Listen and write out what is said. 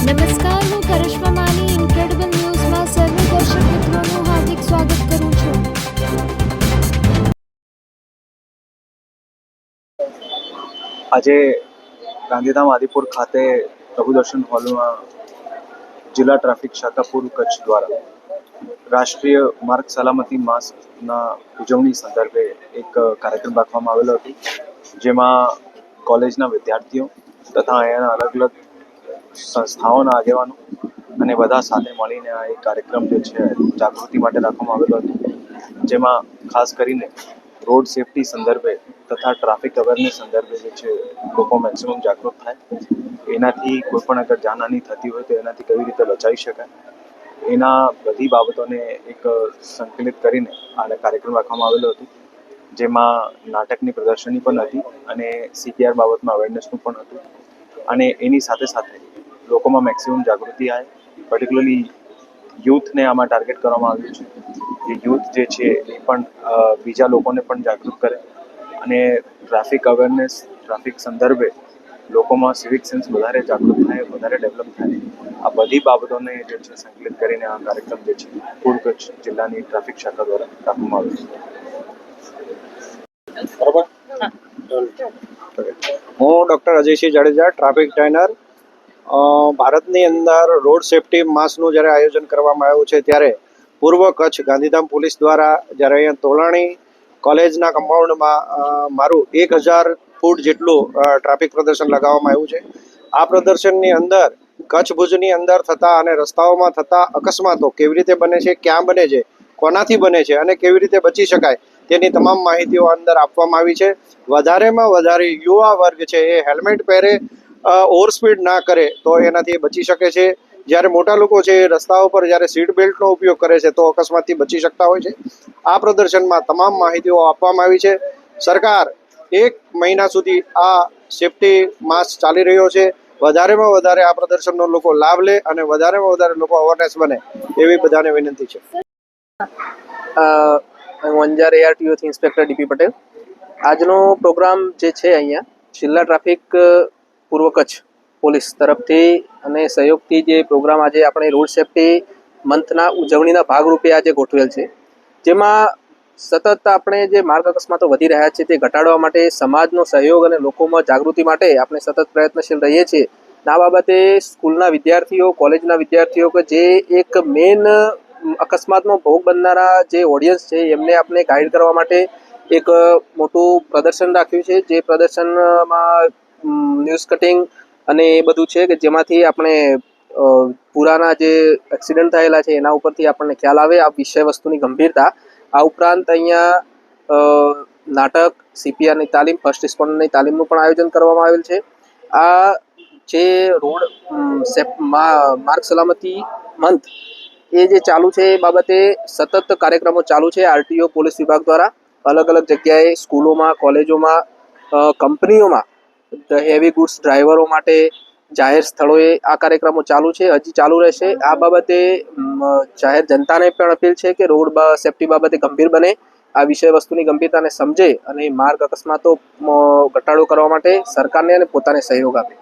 નમસ્કાર હું કરિશ્મા માની ઇન્ક્રેડિબલ ન્યૂઝમાં સર્વ દર્શક મિત્રોનું હાર્દિક સ્વાગત કરું છું. આજે ગાંધીધામ આદિપુર ખાતે પ્રભુદર્શન હોલમાં જિલ્લા ટ્રાફિક શાખા પૂર્વ કચ્છ દ્વારા રાષ્ટ્રીય માર્ગ સલામતી માસના ઉજવણી સંદર્ભે એક કાર્યક્રમ રાખવામાં આવેલો હતો, જેમાં કોલેજના વિદ્યાર્થીઓ તથા અહીંયાના અલગ અલગ સંસ્થાઓના આગેવાનો અને બધા સાથે મળીને આ એક કાર્યક્રમ જે છે, જાગૃતિ માટે રાખવામાં આવેલો હતો. જેમાં ખાસ કરીને રોડ સેફટી સંદર્ભે તથા ટ્રાફિક અવેરનેસ સંદર્ભે જે છે, લોકો મેક્સિમમ જાગૃત થાય. એનાથી કોઈ પણ અગર જાનહાની થતી હોય તો એનાથી કેવી રીતે બચાવી શકાય? એના બધી બાબતોને એક સંકલિત કરીને આ કાર્યક્રમ રાખવામાં આવેલો હતો. જેમાં નાટકની પ્રદર્શની પણ હતી અને સીપીઆર બાબતમાં અવેરનેસનું પણ હતું. અને એની સાથે સાથે લોકોમાં મેક્સિમમ જાગૃતિ આવે. પર્ટિક્યુલરલી યુથને આમાં ટાર્ગેટ કરવામાં આવ્યું છે. જે યુથ જે છે એ પણ બીજા લોકોને પણ જાગૃત કરે. અને ટ્રાફિક અવેરનેસ ટ્રાફિક સંદર્ભે લોકોમાં સિવિક સેન્સ વધારે જાગૃત થાય વધારે ડેવલપ થાય. આ બધી બાબતોને જે છે સંકલિત કરીને આ કાર્યક્રમ જે છે પૂર્વ કચ્છ જિલ્લાની ટ્રાફિક શાખા દ્વારા રાખવામાં આવ્યો છે. બરોબર? હું. Doctor Ajaysinh Jadeja traffic trainer ભારતની અંદર રોડ સેફટી માસનું જ્યારે આયોજન કરવામાં આવ્યું છે ત્યારે પૂર્વ કચ્છ ગાંધીધામ પોલીસ દ્વારા જ્યારે અહીંયા તોલાણી કોલેજના કમ્પાઉન્ડમાં મારું એક હજાર ફૂટ જેટલું ટ્રાફિક પ્રદર્શન લગાવવામાં આવ્યું છે. આ પ્રદર્શનની અંદર, કચ્છ ભુજની અંદર થતા અને રસ્તાઓમાં થતા અકસ્માતો કેવી રીતે બને છે, ક્યાં બને છે, કોનાથી બને છે અને કેવી રીતે બચી શકાય તેની તમામ માહિતીઓ અંદર આપવામાં આવી છે. વધારેમાં વધારે યુવા વર્ગ છે એ હેલ્મેટ પહેરે ઓવર સ્પીડ ના કરે તો એનાથી બચી શકે છે. જ્યારે મોટા લોકો છે એ રસ્તાઓ પર જ્યારે સીટ બેલ્ટનો ઉપયોગ કરે છે તો અકસ્માતથી બચી શકતા હોય છે. આ પ્રદર્શનમાં તમામ માહિતીઓ આપવામાં આવી છે. સરકાર એક મહિના સુધી આ સેફટી માસ ચાલી રહ્યો છે. વધારેમાં વધારે આ પ્રદર્શનનો લોકો લાભ લે અને વધારેમાં વધારે લોકો અવેરનેસ બને એવી બધાને વિનંતી છે. વંજાર અંજાર એઆરટીઓથી ઇન્સ્પેક્ટર ડીપી પટેલ. આજનો પ્રોગ્રામ જે છે અહીંયા જિલ્લા ટ્રાફિક પૂર્વ કચ્છ પોલીસ તરફથી અને સહયોગથી જે પ્રોગ્રામ આજે આપણે રોડ સેફટી મંથના ઉજવણીના ભાગરૂપે આજે ગોઠવેલ છે. જેમાં સતત આપણે જે માર્ગ અકસ્માતો વધી રહ્યા છે તે ઘટાડવા માટે સમાજનો સહયોગ અને લોકોમાં જાગૃતિ માટે આપણે સતત પ્રયત્નશીલ રહીએ છીએ. આ બાબતે સ્કૂલના વિદ્યાર્થીઓ, કોલેજના વિદ્યાર્થીઓ કે જે એક મેન અકસ્માતનો ભોગ બનનારા જે ઓડિયન્સ છે એમને આપણે ગાઈડ કરવા માટે એક મોટું પ્રદર્શન રાખ્યું છે. જે પ્રદર્શનમાં ન્યૂઝ કટિંગ અને એ બધું છે કે જેમાંથી આપણે પુરાના જે એક્સિડન્ટ થયેલા છે એના ઉપરથી આપણને ખ્યાલ આવે આ વિષય વસ્તુની ગંભીરતા. આ ઉપરાંત અહીંયા નાટક સીપીઆરની તાલીમ ફર્સ્ટ રિસ્પોન્ડરની તાલીમનું પણ આયોજન કરવામાં આવેલ છે. આ જે રોડ માર્ગ સલામતી મંથ, એ જે ચાલુ છે એ બાબતે સતત કાર્યક્રમો ચાલુ છે આરટીઓ પોલીસ વિભાગ દ્વારા. અલગ અલગ જગ્યાએ સ્કૂલોમાં, કોલેજોમાં કંપનીઓમાં હેવી ગુડ્સ ડ્રાઈવરો માટે જાહેર સ્થળોએ આ કાર્યક્રમો ચાલુ છે, હજી ચાલુ રહેશે. આ બાબતે જાહેર જનતાને પણ અપીલ છે કે રોડ સેફટી બાબતે ગંભીર બને. આ વિષય વસ્તુની ગંભીરતાને સમજે અને માર્ગ અકસ્માતો ઘટાડો કરવા માટે સરકારને અને પોતાને સહયોગ આપે.